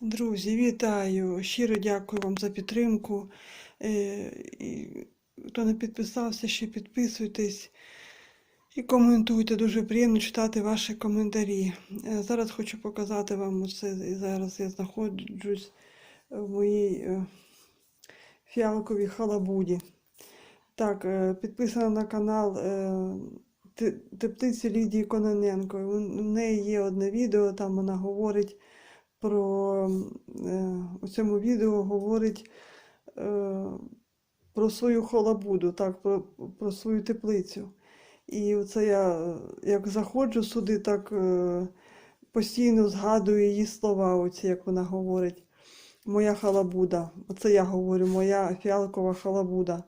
Друзі, вітаю! Щиро дякую вам за підтримку. Е, Хто не підписався, ще підписуйтесь і коментуйте. Дуже приємно читати ваші коментарі. Е, Зараз хочу показати вам і Зараз я знаходжусь в моїй е, фіалковій халабуді. Так, підписана на канал Те- Теплиці Лідії Кононенко. У неї є одне відео, там вона говорить про е, у цьому відео говорить е, про свою холобуду, так, про, про свою теплицю. І оце я як заходжу сюди, так е, постійно згадую її слова, оці, як вона говорить. Моя халабуда. Оце я говорю, моя фіалкова халабуда.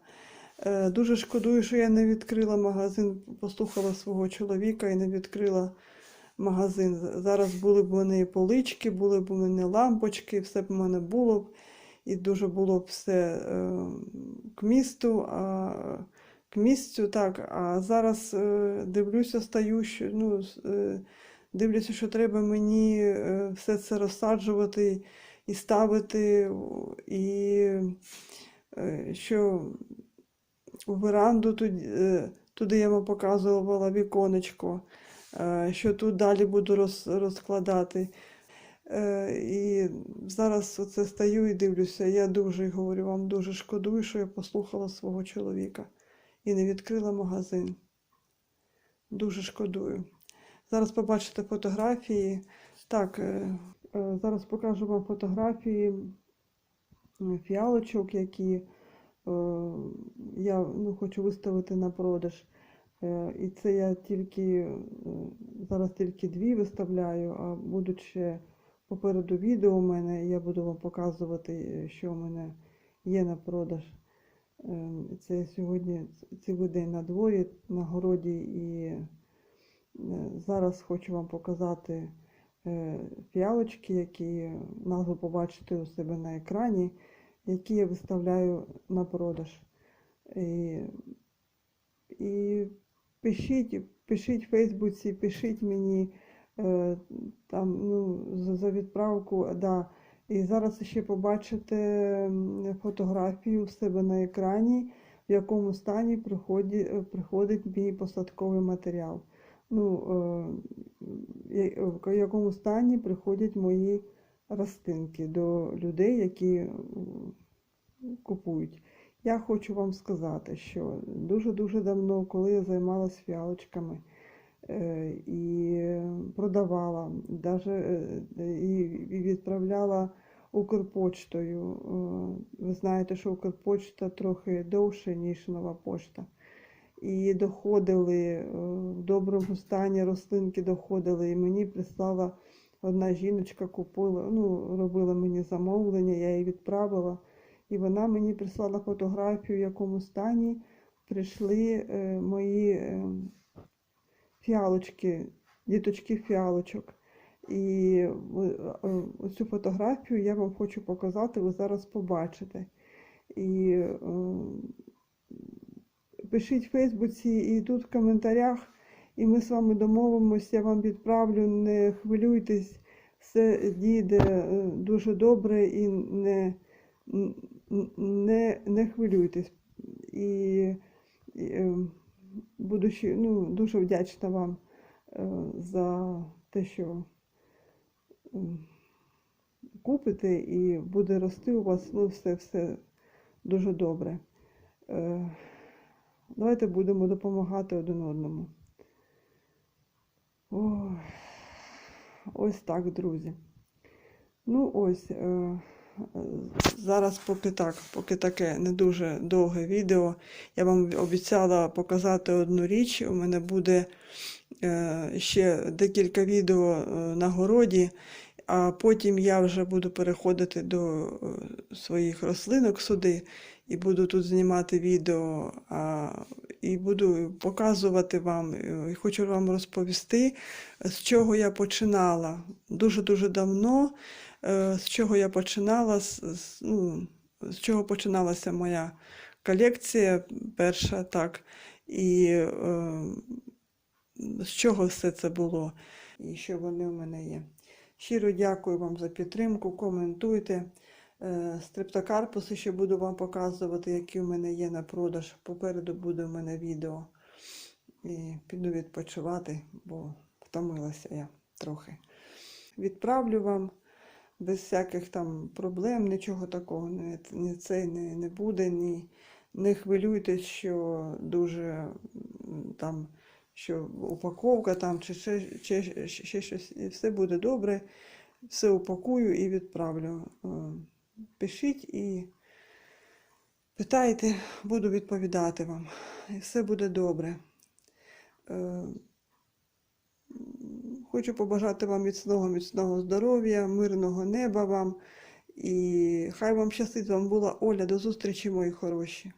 Дуже шкодую, що я не відкрила магазин, послухала свого чоловіка і не відкрила магазин. Зараз були б у мене і полички, були б у мене лампочки, все б у мене було б. І дуже було б все е, к місту, а, к місцю, так. А зараз е, дивлюся, стаю, що, ну, е, дивлюся, що треба мені е, все це розсаджувати і ставити, і е, що у веранду туди, е, туди я вам показувала віконечко, що тут далі буду роз, розкладати. Е, І зараз оце стою і дивлюся. Я дуже говорю вам, дуже шкодую, що я послухала свого чоловіка і не відкрила магазин. Дуже шкодую. Зараз побачите фотографії. Так, е, е, зараз покажу вам фотографії фіалочок, які е, я ну, хочу виставити на продаж. Е, І це я тільки е, зараз тільки дві виставляю, а будуть ще попереду відео у мене, я буду вам показувати, е, що у мене є на продаж. Це я сьогодні цілий день на дворі, на городі, і зараз хочу вам показати фіалочки, які назву побачите у себе на екрані, які я виставляю на продаж. І, і пишіть, пишіть в Фейсбуці, пишіть мені е, там, ну, за, відправку. Да. І зараз ще побачите фотографію у себе на екрані, в якому стані приходить, приходить мій посадковий матеріал. Ну, е, в якому стані приходять мої рослинки до людей, які купують. Я хочу вам сказати, що дуже-дуже давно, коли я займалася фіалочками е, і продавала, даже, е, і відправляла Укрпочтою. Е, Ви знаєте, що Укрпочта трохи довше, ніж нова пошта. І доходили в доброму стані рослинки доходили, і мені прислала одна жіночка, купила, ну, робила мені замовлення, я їй відправила. І вона мені прислала фотографію, в якому стані прийшли е, мої е, фіалочки, діточки фіалочок. І е, цю фотографію я вам хочу показати, ви зараз побачите. І пишіть в Фейсбуці і тут в коментарях, і ми з вами домовимося, я вам відправлю, не хвилюйтесь, все дійде дуже добре і не, не, не хвилюйтесь. І, і е, буду ну, дуже вдячна вам е, за те, що купите, і буде рости у вас ну, все, все дуже добре. Е, Давайте будемо допомагати один одному. Ой, ось так, друзі. Ну, ось. Зараз поки так, поки таке не дуже довге відео. Я вам обіцяла показати одну річ. У мене буде е, ще декілька відео е, на городі, а потім я вже буду переходити до е, своїх рослинок сюди і буду тут знімати відео, і буду показувати вам. І хочу вам розповісти, з чого я починала дуже-дуже давно, з чого я починала, з, ну, з чого починалася моя колекція перша, так, і е, з чого все це було, і що вони в мене є. Щиро дякую вам за підтримку. Коментуйте. Е, Стрептокарпуси ще буду вам показувати, які в мене є на продаж. Попереду буде в мене відео. І піду відпочивати, бо втомилася я трохи. Відправлю вам без всяких там проблем, нічого такого не, не, це не, не буде. Ні, не хвилюйтесь, що дуже там, що упаковка там чи ще, ще, ще щось. І все буде добре. Все упакую і відправлю. Е, Пишіть і питайте, буду відповідати вам. І все буде добре. Хочу побажати вам міцного, міцного здоров'я, мирного неба вам. І хай вам щастить, вам була Оля. До зустрічі, мої хороші.